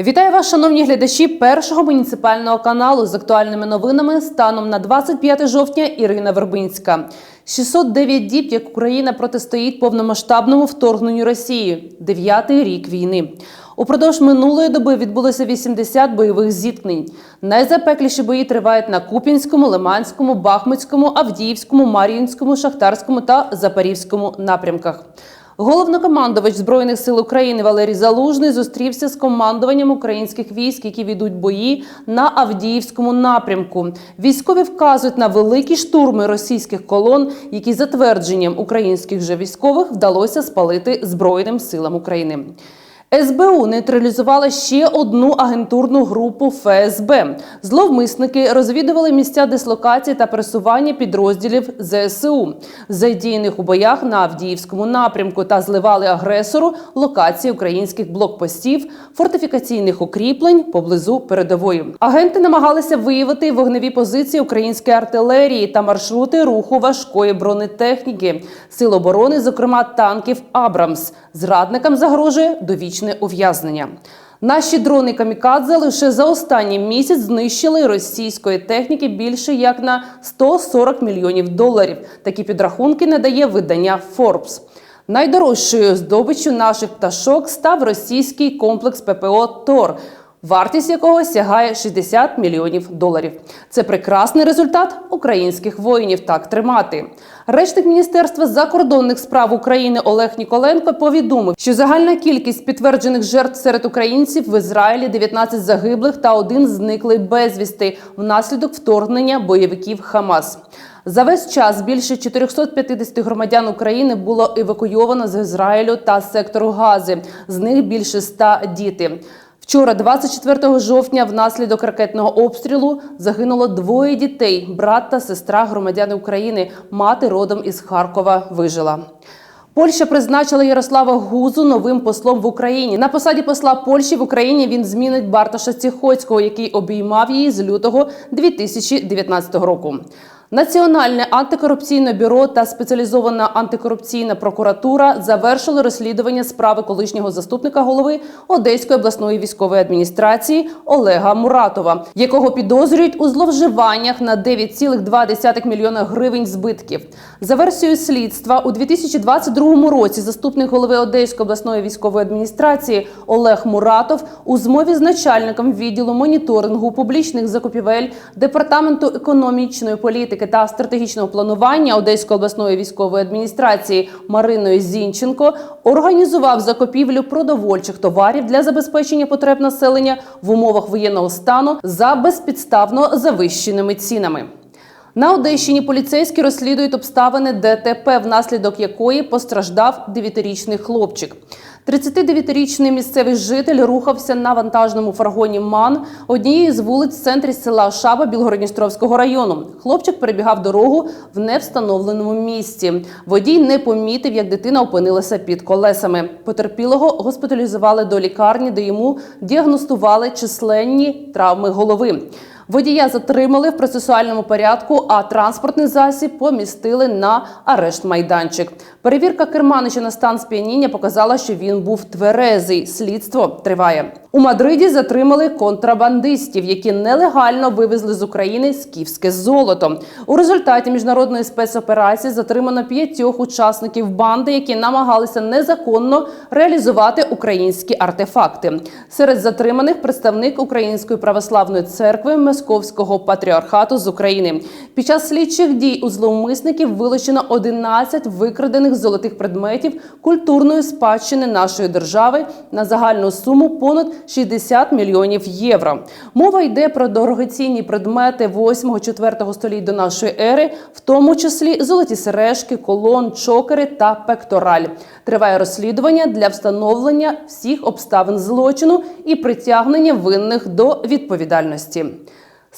Вітаю вас, шановні глядачі першого муніципального каналу з актуальними новинами станом на 25 жовтня. Ірина Вербинська. 609 діб, як Україна протистоїть повномасштабному вторгненню Росії. Дев'ятий рік війни. Упродовж минулої доби відбулося 80 бойових зіткнень. Найзапекліші бої тривають на Куп'янському, Лиманському, Бахмутському, Авдіївському, Мар'їнському, Шахтарському та Запорізькому напрямках. Головнокомандувач збройних сил України Валерій Залужний зустрівся з командуванням українських військ, які ведуть бої на Авдіївському напрямку. Військові вказують на великі штурми російських колон, які за твердженням українських же військових вдалося спалити Збройним силам України. СБУ нейтралізувала ще одну агентурну групу ФСБ. Зловмисники розвідували місця дислокації та пересування підрозділів ЗСУ, задіяних у боях на Авдіївському напрямку, та зливали агресору локації українських блокпостів, фортифікаційних укріплень поблизу передової. Агенти намагалися виявити вогневі позиції української артилерії та маршрути руху важкої бронетехніки, сил оборони, зокрема танків Абрамс. Зрадникам загрожує довічне ув'язнення. Наші дрони камікадзе лише за останній місяць знищили російської техніки більше як на 140 мільйонів доларів. Такі підрахунки надає видання Forbes. Найдорожчою здобиччю наших пташок став російський комплекс ППО ТОР. Вартість якого сягає 60 мільйонів доларів. Це прекрасний результат українських воїнів. Так тримати. Речник міністерства закордонних справ України Олег Ніколенко повідомив, що загальна кількість підтверджених жертв серед українців в Ізраїлі 19 загиблих та один зниклий безвісти внаслідок вторгнення бойовиків Хамас. За весь час більше 450 громадян України було евакуйовано з Ізраїлю та сектору Гази. З них більше 100 діти. Вчора, 24 жовтня, внаслідок ракетного обстрілу загинуло двоє дітей: брат та сестра громадяни України. Мати родом із Харкова вижила. Польща призначила Ярослава Гузу новим послом в Україні. На посаді посла Польщі в Україні він змінить Бартоша Ціхоцького, який обіймав її з лютого 2019 року. Національне антикорупційне бюро та спеціалізована антикорупційна прокуратура завершили розслідування справи колишнього заступника голови Одеської обласної військової адміністрації Олега Муратова, якого підозрюють у зловживаннях на 9,2 мільйона гривень збитків. За версією слідства у 2022 році заступник голови Одеської обласної військової адміністрації Олег Муратов у змові з начальником відділу моніторингу публічних закупівель департаменту економічної політики та стратегічного планування Одеської обласної військової адміністрації Мариною Зінченко організував закупівлю продовольчих товарів для забезпечення потреб населення в умовах воєнного стану за безпідставно завищеними цінами. На Одещині поліцейські розслідують обставини ДТП, внаслідок якої постраждав 9-річний хлопчик. 39-річний місцевий житель рухався на вантажному фаргоні МАН однієї з вулиць в центрі села Шаба Білгородністровського району. Хлопчик перебігав дорогу в невстановленому місці. Водій не помітив, як дитина опинилася під колесами. Потерпілого госпіталізували до лікарні, де йому діагностували численні травми голови. Водія затримали в процесуальному порядку, а транспортний засіб помістили на арешт майданчик. Перевірка керманича на стан сп'яніння показала, що він був тверезий. Слідство триває. У Мадриді затримали контрабандистів, які нелегально вивезли з України скіфське золото. У результаті міжнародної спецоперації затримано п'ятьох учасників банди, які намагалися незаконно реалізувати українські артефакти. Серед затриманих представник Української православної церкви Московського патріархату з України. Під час слідчих дій у зловмисників вилучено 11 викрадених золотих предметів культурної спадщини нашої держави на загальну суму понад 60 мільйонів євро. Мова йде про дорогоцінні предмети 8-4 століть до нашої ери, в тому числі золоті сережки, колон, чокери та пектораль. Триває розслідування для встановлення всіх обставин злочину і притягнення винних до відповідальності.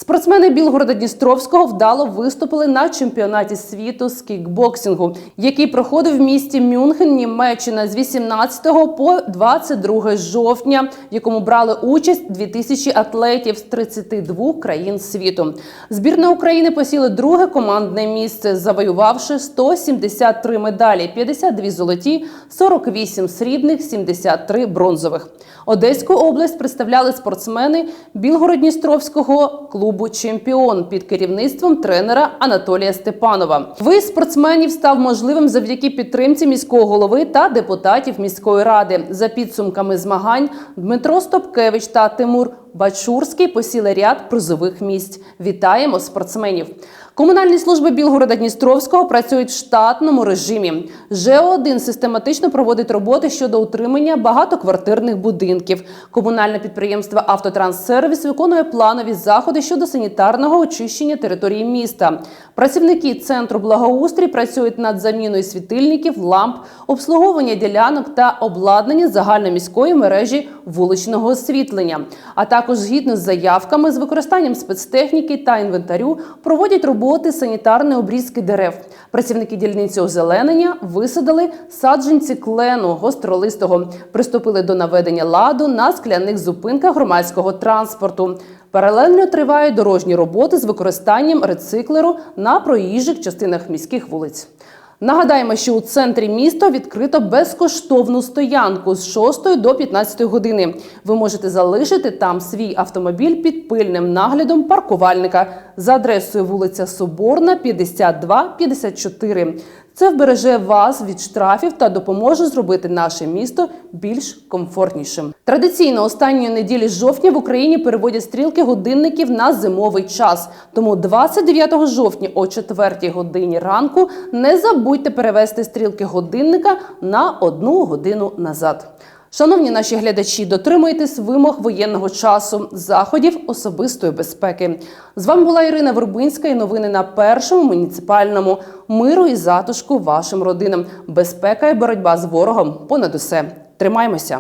Спортсмени Білгорода Дністровського вдало виступили на чемпіонаті світу з кікбоксингу, який проходив в місті Мюнхен, Німеччина з 18 по 22 жовтня, в якому брали участь 2000 атлетів з 32 країн світу. Збірна України посіла друге командне місце, завоювавши 173 медалі, 52 золоті, 48 срібних, 73 бронзових. Одеську область представляли спортсмени Білгород-Дністровського клубу Чемпіон під керівництвом тренера Анатолія Степанова. Виїзд спортсменів став можливим завдяки підтримці міського голови та депутатів міської ради. За підсумками змагань Дмитро Стопкевич та Тимур Бачурський посіли ряд призових місць. Вітаємо спортсменів! Комунальні служби Білгорода Дністровського працюють в штатному режимі. ЖЕО-1 систематично проводить роботи щодо утримання багатоквартирних будинків. Комунальне підприємство Автотранссервіс виконує планові заходи щодо санітарного очищення території міста. Працівники центру благоустрій працюють над заміною світильників, ламп, обслуговування ділянок та обладнання загальноміської мережі вуличного освітлення. А також згідно з заявками з використанням спецтехніки та інвентарю проводять роботи санітарної обрізки дерев. Працівники дільниці озеленення висадили саджанці клену гостролистого, приступили до наведення ладу на скляних зупинках громадського транспорту. Паралельно тривають дорожні роботи з використанням рециклеру на проїжджих частинах міських вулиць. Нагадаємо, що у центрі міста відкрито безкоштовну стоянку з 6 до 15 години. Ви можете залишити там свій автомобіль під пильним наглядом паркувальника за адресою вулиця Соборна, 52-54. Це вбереже вас від штрафів та допоможе зробити наше місто більш комфортнішим. Традиційно останньої неділі жовтня в Україні переводять стрілки годинників на зимовий час. Тому 29 жовтня о 4 годині ранку не забудьте перевести стрілки годинника на одну годину назад. Шановні наші глядачі, дотримуйтесь вимог воєнного часу, заходів особистої безпеки. З вами була Ірина Вербинська і новини на першому муніципальному миру і затишку вашим родинам. Безпека і боротьба з ворогом понад усе. Тримаймося.